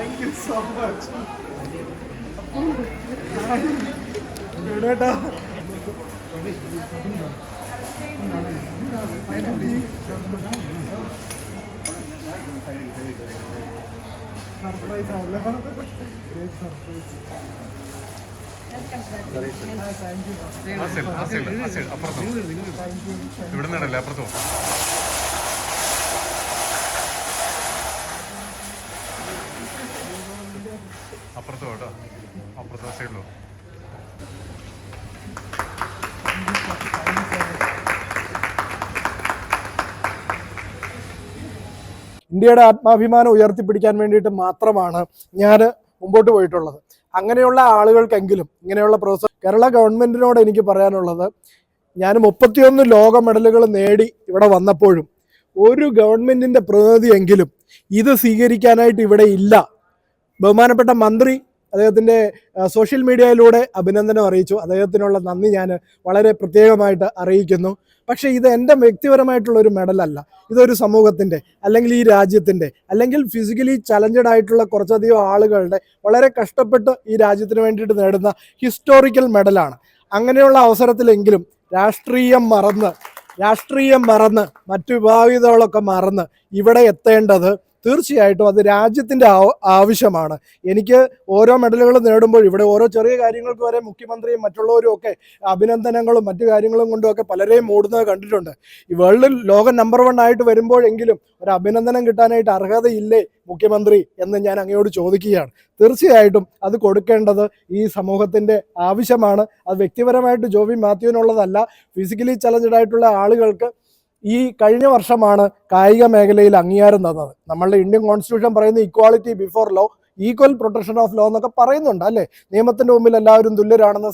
so much. എവിടെട്ടാ? Surprise ആണല്ലോ. Great surprise side അപ്പുറത്തോ. ഇവിടെ നിന്നല്ലേ അപ്പുറത്തോ. അപ്പുറത്തോ കേട്ടോ അപ്പുറത്തെ സൈഡിലോ ഇന്ത്യയുടെ ആത്മാഭിമാനം ഉയർത്തിപ്പിടിക്കാൻ വേണ്ടിയിട്ട് മാത്രമാണ് ഞാൻ മുമ്പോട്ട് പോയിട്ടുള്ളത്. അങ്ങനെയുള്ള ആളുകൾക്കെങ്കിലും ഇങ്ങനെയുള്ള പ്രോസസ് കേരള ഗവൺമെന്റിനോട് എനിക്ക് പറയാനുള്ളത് ഞാൻ മുപ്പത്തിയൊന്ന് ലോക മെഡലുകൾ നേടി ഇവിടെ വന്നപ്പോഴും ഒരു ഗവൺമെന്റിന്റെ പ്രതിനിധിയെങ്കിലും ഇത് സ്വീകരിക്കാനായിട്ട് ഇവിടെ ഇല്ല. ബഹുമാനപ്പെട്ട മന്ത്രി അദ്ദേഹത്തിന്റെ സോഷ്യൽ മീഡിയയിലൂടെ അഭിനന്ദനം അറിയിച്ചു. അദ്ദേഹത്തിനുള്ള നന്ദി ഞാൻ വളരെ പ്രത്യേകമായിട്ട് അറിയിക്കുന്നു. പക്ഷേ ഇത് എന്റെ വ്യക്തിപരമായിട്ടുള്ള ഒരു മെഡലല്ല ഇതൊരു സമൂഹത്തിന്റെ അല്ലെങ്കിൽ ഈ രാജ്യത്തിന്റെ അല്ലെങ്കിൽ ഫിസിക്കലി ചലഞ്ചഡ് ആയിട്ടുള്ള കുറച്ചധികം ആളുകളുടെ വളരെ കഷ്ടപ്പെട്ട് ഈ രാജ്യത്തിന് വേണ്ടിയിട്ട് നേടുന്ന ഹിസ്റ്റോറിക്കൽ മെഡലാണ് അങ്ങനെയുള്ള അവസരത്തിലെങ്കിലും രാഷ്ട്രീയം മറന്ന് രാഷ്ട്രീയം മറന്ന് മറ്റു വിഭാഗിതകളൊക്കെ മറന്ന് ഇവിടെ എത്തേണ്ടത് തീർച്ചയായിട്ടും അത് രാജ്യത്തിന്റെ ആവശ്യമാണ്. എനിക്ക് ഓരോ മെഡലുകൾ നേടുമ്പോൾ ഇവിടെ ഓരോ ചെറിയ കാര്യങ്ങൾക്ക് വരെ മുഖ്യമന്ത്രിയും മറ്റുള്ളവരും ഒക്കെ അഭിനന്ദനങ്ങളും മറ്റു കാര്യങ്ങളും കൊണ്ടും ഒക്കെ പലരെയും മൂടുന്നത് കണ്ടിട്ടുണ്ട്. ഈ വേൾഡിൽ ലോകം നമ്പർ വൺ ആയിട്ട് വരുമ്പോഴെങ്കിലും ഒരു അഭിനന്ദനം കിട്ടാനായിട്ട് അർഹതയില്ലേ മുഖ്യമന്ത്രി എന്ന് ഞാൻ അങ്ങയോട് ചോദിക്കുകയാണ്. തീർച്ചയായിട്ടും അത് കൊടുക്കേണ്ടത് ഈ സമൂഹത്തിന്റെ ആവശ്യമാണ്. അത് വ്യക്തിപരമായിട്ട് ജോബി മാത്യുവിനുള്ളതല്ല. ഫിസിക്കലി ചലഞ്ചഡ് ആയിട്ടുള്ള ആളുകൾക്ക് ഈ കഴിഞ്ഞ വർഷമാണ് കായിക മേഖലയിൽ അംഗീകാരം തന്നത്. നമ്മളുടെ ഇന്ത്യൻ കോൺസ്റ്റിറ്റ്യൂഷൻ പറയുന്ന equality before law equal protection of law എന്നൊക്കെ പറയുന്നുണ്ട് അല്ലേ? നിയമത്തിന്റെ മുമ്പിൽ എല്ലാവരും തുല്യരാണെന്ന്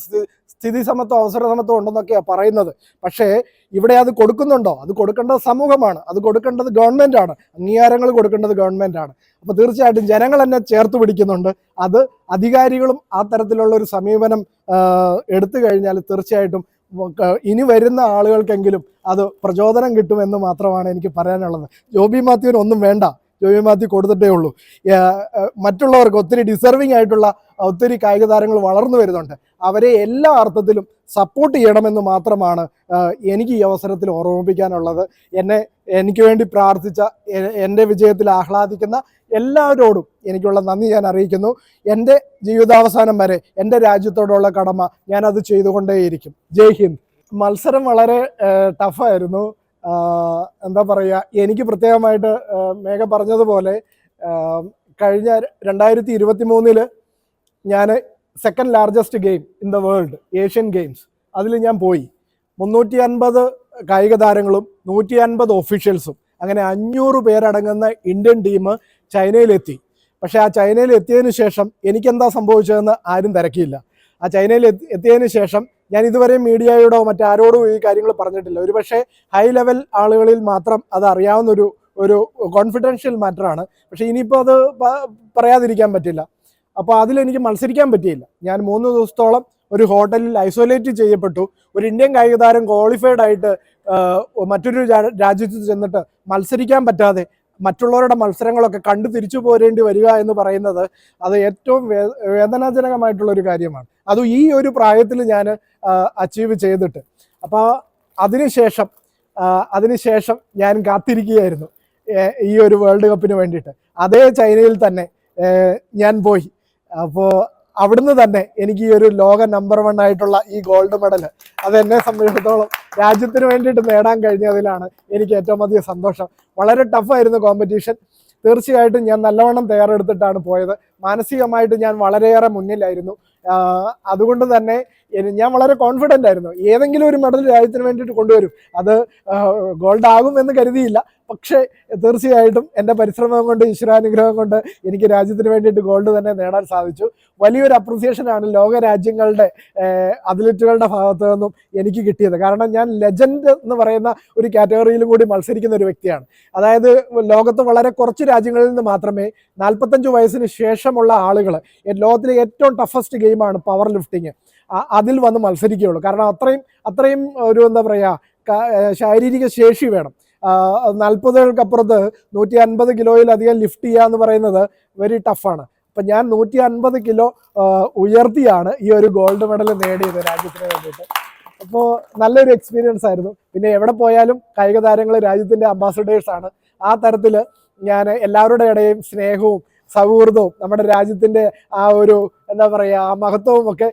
സ്ഥിതി സമത്വം അവസര സമത്വം ഉണ്ടെന്നൊക്കെയാണ് പറയുന്നത്. പക്ഷേ ഇവിടെ അത് കൊടുക്കുന്നുണ്ടോ? അത് കൊടുക്കേണ്ടത് സമൂഹമാണ്. അത് കൊടുക്കേണ്ടത് ഗവൺമെന്റ് ആണ്. അംഗീകാരങ്ങൾ കൊടുക്കേണ്ടത് ഗവൺമെന്റ് ആണ്. അപ്പൊ തീർച്ചയായിട്ടും ജനങ്ങൾ എന്നെ ചേർത്ത് പിടിക്കുന്നുണ്ട്. അത് അധികാരികളും ആ തരത്തിലുള്ള ഒരു സമീപനം എടുത്തു കഴിഞ്ഞാൽ തീർച്ചയായിട്ടും ഇനി വരുന്ന ആളുകൾക്കെങ്കിലും അത് പ്രചോദനം കിട്ടുമെന്ന് മാത്രമാണ് എനിക്ക് പറയാനുള്ളത്. ജോബി മാത്യുവിന് ഒന്നും വേണ്ട. ജോബി മാത്യു കൊടുത്തിട്ടേ ഉള്ളൂ. മറ്റുള്ളവർക്ക് ഒത്തിരി ഡിസർവിങ് ആയിട്ടുള്ള ഒത്തിരി കായിക താരങ്ങൾ വളർന്നു വരുന്നുണ്ട്. അവരെ എല്ലാ അർത്ഥത്തിലും സപ്പോർട്ട് ചെയ്യണമെന്ന് മാത്രമാണ് എനിക്ക് ഈ അവസരത്തിൽ ഓർമ്മിപ്പിക്കാനുള്ളത്. എന്നെ എനിക്ക് വേണ്ടി പ്രാർത്ഥിച്ച എന്റെ വിജയത്തിൽ ആഹ്ലാദിക്കുന്ന എല്ലാവരോടും എനിക്കുള്ള നന്ദി ഞാൻ അറിയിക്കുന്നു. എന്റെ ജീവിതാവസാനം വരെ എന്റെ രാജ്യത്തോടുള്ള കടമ ഞാനത് ചെയ്തുകൊണ്ടേയിരിക്കും. ജയ് ഹിന്ദ്. മത്സരം വളരെ ടഫായിരുന്നു. എന്താ പറയുക എനിക്ക് പ്രത്യേകമായിട്ട് മേഘ പറഞ്ഞതുപോലെ കഴിഞ്ഞ രണ്ടായിരത്തി ഇരുപത്തി മൂന്നിൽ ഞാൻ second largest game in the world Asian games അതിൽ ഞാൻ പോയി. മുന്നൂറ്റി അൻപത് കായിക താരങ്ങളും നൂറ്റി അൻപത് ഒഫീഷ്യൽസും അങ്ങനെ അഞ്ഞൂറ് പേരടങ്ങുന്ന ഇന്ത്യൻ ടീം ചൈനയിലെത്തി. പക്ഷെ ആ ചൈനയിൽ എത്തിയതിനു ശേഷം എനിക്കെന്താ സംഭവിച്ചതെന്ന് ആരും തിരക്കിയില്ല. ആ ചൈനയിൽ എത്തിയതിനു ശേഷം ഞാൻ ഇതുവരെ മീഡിയയോടോ മറ്റാരോടോ ഈ കാര്യങ്ങൾ പറഞ്ഞിട്ടില്ല. ഒരുപക്ഷെ ഹൈ ലെവൽ ആളുകളിൽ മാത്രം അത് അറിയാവുന്ന ഒരു ഒരു കോൺഫിഡൻഷ്യൽ മാറ്ററാണ് പക്ഷേ ഇനിയിപ്പോൾ അത് പറയാതിരിക്കാൻ പറ്റില്ല. അപ്പോൾ അതിലെനിക്ക് മത്സരിക്കാൻ പറ്റിയില്ല. ഞാൻ മൂന്ന് ദിവസത്തോളം ഒരു ഹോട്ടലിൽ ഐസൊലേറ്റ് ചെയ്യപ്പെട്ടു. ഒരു ഇന്ത്യൻ കായിക താരം ക്വാളിഫൈഡ് ആയിട്ട് മറ്റൊരു രാജ്യത്ത് ചെന്നിട്ട് മത്സരിക്കാൻ പറ്റാതെ മറ്റുള്ളവരുടെ മത്സരങ്ങളൊക്കെ കണ്ടു തിരിച്ചു പോരേണ്ടി വരിക എന്ന് പറയുന്നത് അത് ഏറ്റവും വേദനാജനകമായിട്ടുള്ള ഒരു കാര്യമാണ്. അത് ഈ ഒരു പ്രായത്തിൽ ഞാൻ അച്ചീവ് ചെയ്തിട്ട്. അപ്പോൾ അതിനുശേഷം അതിനുശേഷം ഞാൻ കാത്തിരിക്കുകയായിരുന്നു ഈ ഒരു വേൾഡ് കപ്പിന് വേണ്ടിയിട്ട്. അതേ ചൈനയിൽ തന്നെ ഞാൻ പോയി. അപ്പോൾ അവിടുന്ന് തന്നെ എനിക്ക് ഈ ഒരു ലോക നമ്പർ വൺ ആയിട്ടുള്ള ഈ ഗോൾഡ് മെഡൽ അത് എന്നെ സംബന്ധിച്ചിടത്തോളം രാജ്യത്തിന് വേണ്ടിയിട്ട് നേടാൻ കഴിഞ്ഞതിലാണ് എനിക്ക് ഏറ്റവും അധികം സന്തോഷം. വളരെ ടഫായിരുന്നു കോമ്പറ്റീഷൻ തീർച്ചയായിട്ടും ഞാൻ നല്ലവണ്ണം തയ്യാറെടുത്തിട്ടാണ് പോയത്. മാനസികമായിട്ട് ഞാൻ വളരെയേറെ മുന്നിലായിരുന്നു. അതുകൊണ്ട് തന്നെ ഞാൻ വളരെ കോൺഫിഡന്റ് ആയിരുന്നു. ഏതെങ്കിലും ഒരു മെഡൽ രാജ്യത്തിന് വേണ്ടിയിട്ട് കൊണ്ടുവരും. അത് ഗോൾഡ് ആകും എന്ന് കരുതിയില്ല. പക്ഷേ തീർച്ചയായിട്ടും എന്റെ പരിശ്രമം കൊണ്ട് ഈശ്വരാനുഗ്രഹം കൊണ്ട് എനിക്ക് രാജ്യത്തിന് വേണ്ടിയിട്ട് ഗോൾഡ് തന്നെ നേടാൻ സാധിച്ചു. വലിയൊരു അപ്രിസിയേഷനാണ് ലോക രാജ്യങ്ങളുടെ അത്ലറ്റുകളുടെ ഭാഗത്തു നിന്നും എനിക്ക് കിട്ടിയത്. കാരണം ഞാൻ ലെജൻഡ് എന്ന് പറയുന്ന ഒരു കാറ്റഗറിയിലും കൂടി മത്സരിക്കുന്ന ഒരു വ്യക്തിയാണ്. അതായത് ലോകത്ത് വളരെ കുറച്ച് രാജ്യങ്ങളിൽ നിന്ന് മാത്രമേ നാൽപ്പത്തഞ്ച് വയസ്സിന് ശേഷമുള്ള ആളുകൾ ലോകത്തിലെ ഏറ്റവും ടഫസ്റ്റ് ഗെയിമാണ് പവർ ലിഫ്റ്റിങ് അതിൽ വന്ന് മത്സരിക്കുകയുള്ളൂ. കാരണം അത്രയും അത്രയും ഒരു എന്താ പറയുക ശാരീരിക ശേഷി വേണം. നാൽപ്പതുകൾക്കപ്പുറത്ത് നൂറ്റി അൻപത് കിലോയിലധികം ലിഫ്റ്റ് ചെയ്യുക എന്ന് പറയുന്നത് വെരി ടഫാണ് അപ്പം ഞാൻ നൂറ്റി അൻപത് കിലോ ഉയർത്തിയാണ് ഈ ഒരു ഗോൾഡ് മെഡൽ നേടിയത് രാജ്യത്തിന് വേണ്ടിയിട്ട്. അപ്പോൾ നല്ലൊരു എക്സ്പീരിയൻസ് ആയിരുന്നു. പിന്നെ എവിടെ പോയാലും കായിക താരങ്ങൾ രാജ്യത്തിന്റെ ആണ്. ആ തരത്തിൽ ഞാൻ എല്ലാവരുടെ ഇടയും സ്നേഹവും സൗഹൃദവും നമ്മുടെ രാജ്യത്തിന്റെ ആ ഒരു എന്താ പറയുക ആ മഹത്വവും ഒക്കെ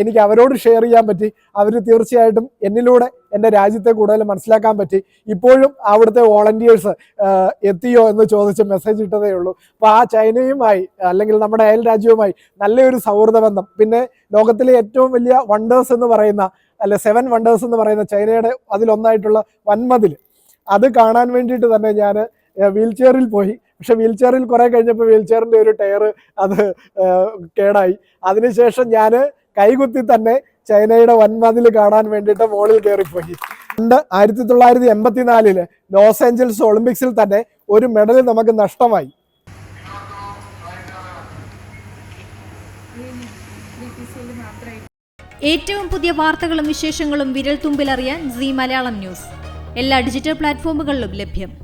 എനിക്ക് അവരോട് ഷെയർ ചെയ്യാൻ പറ്റി. അവർ തീർച്ചയായിട്ടും എന്നിലൂടെ എന്റെ രാജ്യത്തെ കൂടുതൽ മനസ്സിലാക്കാൻ പറ്റി. ഇപ്പോഴും അവിടുത്തെ വോളണ്ടിയേഴ്സ് എത്തിയോ എന്ന് ചോദിച്ച് മെസ്സേജ് ഇട്ടതേ ഉള്ളൂ. അപ്പോൾ ആ ചൈനയുമായി അല്ലെങ്കിൽ നമ്മുടെ അയൽ രാജ്യവുമായി നല്ലൊരു സൗഹൃദ ബന്ധം. പിന്നെ ലോകത്തിലെ ഏറ്റവും വലിയ വണ്ടേഴ്സ് എന്ന് പറയുന്ന അല്ലെ സെവൻ വണ്ടേഴ്സ് എന്ന് പറയുന്ന ചൈനയുടെ അതിലൊന്നായിട്ടുള്ള വൻമതിൽ. അത് കാണാൻ വേണ്ടിയിട്ട് തന്നെ ഞാൻ വീൽ ചെയറിൽ പോയി. പക്ഷെ വീൽ ചെയറിൽ കുറെ കഴിഞ്ഞപ്പോൾ വീൽ ചെയറിന്റെ ഒരു ടയർ അത് കേടായി. അതിനുശേഷം ഞാൻ കൈകുത്തി തന്നെ ചൈനയുടെ വൻമതിൽ കാണാൻ വേണ്ടിയിട്ട് മോളിൽ കയറിപ്പോയി. പണ്ട് ആയിരത്തി തൊള്ളായിരത്തി എൺപത്തിനാലിൽ ലോസ് ഏഞ്ചൽസ് ഒളിമ്പിക്സിൽ തന്നെ ഒരു മെഡൽ നമുക്ക് നഷ്ടമായി. ഏറ്റവും പുതിയ വാർത്തകളും വിശേഷങ്ങളും വിരൽ തുമ്പിലറിയാൻ സി മലയാളം ന്യൂസ്. എല്ലാ ഡിജിറ്റൽ പ്ലാറ്റ്ഫോമുകളിലും ലഭ്യം.